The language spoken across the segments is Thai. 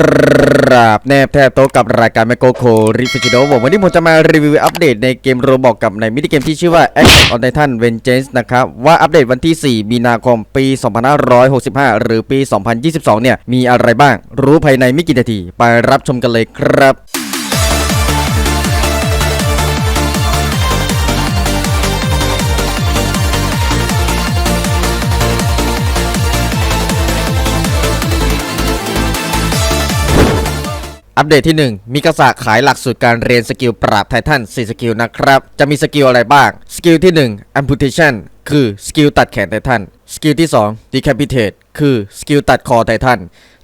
กราบแนบแทบโต๊ะกับรายการแมโกโคริฟิชิโดผมวันนี้ผมจะมารีวิวอัปเดตในเกมโรบอกกับในมินิเกมที่ชื่อว่า Attack on Titan Vengeance นะครับ ว่าอัปเดตวันที่ 4 มีนาคมปี 2565 หรือปี 2022 เนี่ย มีอะไรบ้าง รู้ภายในไม่กี่นาที ไปรับชมกันเลยครับ อัปเดตที่ 1 มีกษาขายหลักสูตรการเรียนสกิลปราบไททัน4สกิลนะครับ จะมีสกิลอะไรบ้าง สกิลที่ 1 amputation คือสกิลตัดแขนไททัน สกิลที่ 2 decapitate คือสกิลตัดคอไททัน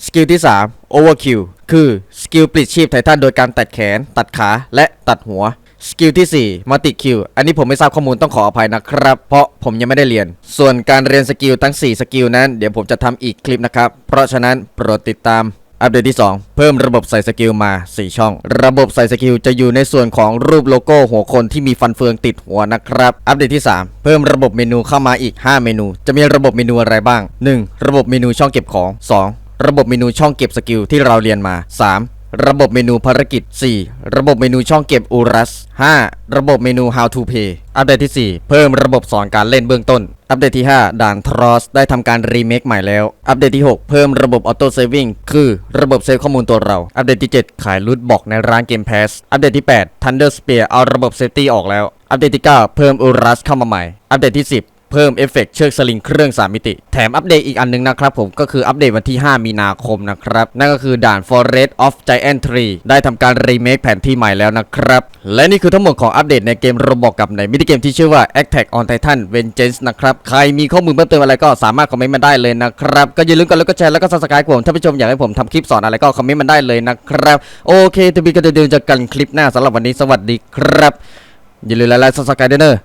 สกิลที่ 3 overkill คือสกิลปลิดชีพไททันโดยการตัดแขน ตัดขา และตัดหัวสกิลที่ 4มัลติคิว อันนี้ผมไม่ทราบข้อมูลต้องขออภัยนะครับ เพราะผมยังไม่ได้เรียน ส่วนการเรียนสกิลทั้ง 4 สกิลนั้น เดี๋ยวผมจะทำอีกคลิปนะครับ เพราะฉะนั้นโปรดติดตาม อัปเดตที่ 2 เพิ่มระบบใส่สกิลมา 4 ช่อง ระบบใส่สกิลจะอยู่ในส่วนของรูปโลโก้หัวคนที่มีฟันเฟืองติดหัวนะครับ อัปเดตที่ 3 เพิ่มระบบเมนูเข้ามาอีก 5 เมนู จะมีระบบเมนูอะไรบ้าง 1. ระบบเมนูช่องเก็บของ 2. ระบบเมนูช่องเก็บสกิลที่เราเรียนมา 3. ระบบเมนูภารกิจ 4. ระบบเมนูช่องเก็บอูรัส 5. ระบบเมนู how to pay อัปเดตที่ 4 เพิ่มระบบสอนการเล่นเบื้องต้น อัปเดตที่ 5 ด่านทรอสได้ทำการรีเมคใหม่แล้ว อัปเดตที่ 6 เพิ่มระบบออโต้เซฟิงคือระบบเซฟข้อมูลตัวเรา อัปเดตที่ 7 ขายรูทบอกในร้านเกม Pass อัปเดตที่ 8 Thunder Spear เอาระบบเซฟตี้ออกแล้ว อัปเดตที่ 9 เพิ่มอูรัสเข้ามาใหม่ อัปเดตที่ 10 เพิ่มเอฟเฟกต์เชือกสลิงเครื่อง 3 มิติ แถมอัปเดตอีกอันนึงนะครับผมก็คืออัปเดตวันที่ 5 มีนาคมนะครับ นั่นก็คือด่าน Forest of Giant Tree ได้ทำการรีเมคแผนที่ใหม่แล้วนะครับ และนี่คือทั้งหมดของอัปเดตในเกมโรบอกกับในมินิเกมที่ชื่อว่า Attack on Titan Vengeance นะครับใครมีข้อมูลเพิ่มเติมอะไรก็สามารถคอมเมนต์มาได้เลยนะครับก็อย่าลืมกดไลค์กดแชร์แล้วก็ subscribe ผมถ้าผู้ชมอยากให้ผมทำคลิปสอนอะไรก็คอมเมนต์มาได้เลยนะครับโอเคทีวีก็จะเดินจากกันคลิปหน้าสำหรับวันนี้สวัสดีครับอย่าลืมไลค์ subscribe ด้วยเนอะ